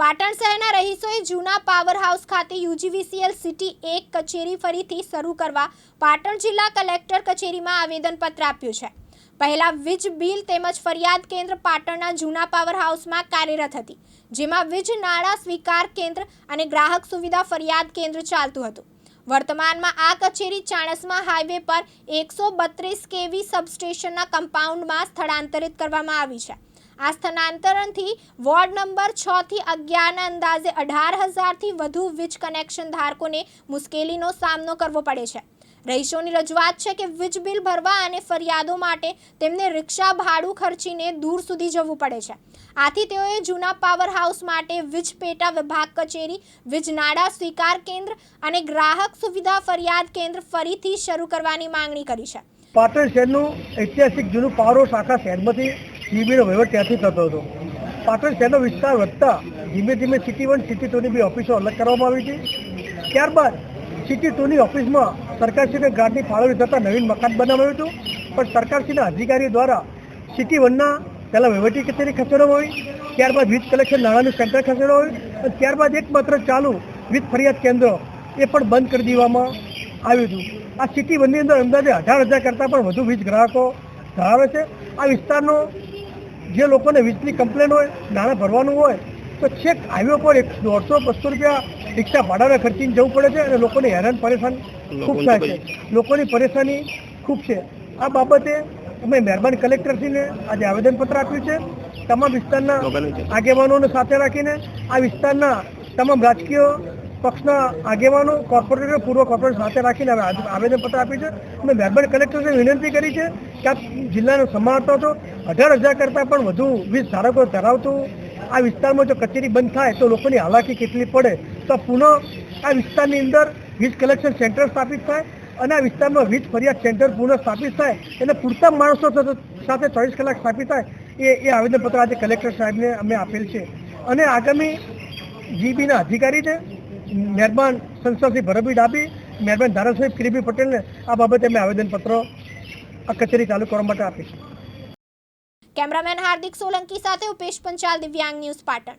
પાટણ શહેરના રહીશોએ જૂના પાવર હાઉસ ખાતે યુજીવીસીએલ સિટી એક કચેરી ફરીથી શરૂ કરવા પાટણ જિલ્લા કલેક્ટર કચેરીમાં આવેદનપત્ર આપ્યું છે. પહેલા વીજ બિલ તેમજ ફરિયાદ કેન્દ્ર પાટણના જૂના પાવર હાઉસમાં કાર્યરત હતી, જેમાં વીજ નાણાં સ્વીકાર કેન્દ્ર અને ગ્રાહક સુવિધા ફરિયાદ કેન્દ્ર ચાલતું હતું. વર્તમાનમાં આ કચેરી ચાણસમા હાઈવે પર એકસો બત્રીસ કેવી સબસ્ટેશનના કમ્પાઉન્ડમાં સ્થળાંતરિત કરવામાં આવી છે. આ સ્થાનાંતરણથી વોર્ડ નંબર છ થી અગિયારના અંદાજે અઢાર હજારથી વધુ વીજ કનેક્શન ધારકોને મુશ્કેલીનો સામનો કરવો પડે છે. રહીશોની રજૂઆત છે કે વીજ બિલ ભરવા અને ફરિયાદો માટે તેમને રિક્ષા ભાડું ખર્ચીને દૂર સુધી જવું પડે છે. આથી તેઓએ જૂના પાવર હાઉસ માટે વીજ પેટા વિભાગ કચેરી, વીજ નાડા સ્વીકાર કેન્દ્ર અને ગ્રાહક સુવિધા ફરિયાદ કેન્દ્ર ફરીથી શરૂ કરવાની માંગણી કરી છે. પાટણ શહેરનું ઐતિહાસિક જૂનું પાવર આખા શહેરમાંથી જીબીનો વહીવટ ત્યાંથી થતો હતો. પાટણ શહેરનો વિસ્તાર વધતા ધીમે ધીમે સિટી વન, સિટી ટુની બી ઓફિસો અલગ કરવામાં આવી હતી. ત્યારબાદ સિટી ટુની ઓફિસમાં સરકારશ્રીને ગાર્ડની ફાળવણી થતાં નવીન મકાન બનાવાયું હતું. પણ સરકારશ્રીના અધિકારીઓ દ્વારા સિટી વનના પહેલાં વહીવટી કચેરી ખસેડવામાં આવી ત્યારબાદ વીજ કલેક્શન નાણાંનું સેન્ટર ખસેડવામાં આવ્યું અને ત્યારબાદ એકમાત્ર ચાલુ વીજ ફરિયાદ કેન્દ્ર એ પણ બંધ કરી દેવામાં આવ્યું હતું. આ સિટી વનની અંદર અંદાજે અઢાર હજાર કરતાં પણ વધુ વીજ ગ્રાહકો ધરાવે છે. આ વિસ્તારનો જે લોકોને વીજળી કમ્પ્લેન હોય નાણાં ભરવાનું હોય તો છેક હાઈવે પર એક દોઢસો બસો રૂપિયા રિક્ષા ભાડાને ખર્ચીને જવું પડે છે અને લોકોને હેરાન પરેશાન ખૂબ થાય છે. લોકોની પરેશાની ખૂબ છે. આ બાબતે અમે મહેરબાન કલેક્ટરશ્રીને આજે આવેદનપત્ર આપ્યું છે. તમામ વિસ્તારના આગેવાનોને સાથે રાખીને આ વિસ્તારના તમામ રાજકીય પક્ષના આગેવાનો કોર્પોરેટર પૂર્વ કોર્પોરેટર સાથે રાખીને આવેદનપત્ર આપ્યું છે. અમે મહેરબાન કલેક્ટરને વિનંતી કરી છે કે આપ જિલ્લાનો સંભાળતો છો? અઢાર હજાર કરતાં પણ વધુ વીજ ધારકો ધરાવતું આ વિસ્તારમાં જો કચેરી બંધ થાય તો લોકોની હાલાકી કેટલી પડે? તો પુનઃ આ વિસ્તારની અંદર વીજ કલેક્શન સેન્ટર સ્થાપિત થાય અને આ વિસ્તારમાં વીજ ફરિયાદ સેન્ટર પુનઃ સ્થાપિત થાય એટલે પૂરતા માણસો સાથે- ચોવીસ કલાક સ્થાપિત થાય એ એ આવેદનપત્ર આજે કલેક્ટર સાહેબને અમે આપેલ છે. અને આગામી જીબીના અધિકારી છે, મહેરબાન સંસદથી ભરતભાઈ ડાબી મહેરબાન ધારાસાહેબ કિરીબી પટેલને આ બાબતે અમે આવેદનપત્ર આ કચેરી ચાલુ કરવા માટે આપીશું કેમેરામેન હાર્દિક સોલંકી સાથે ઉપેશ પંચાલ, દિવ્યાંગ ન્યૂઝ પાટણ.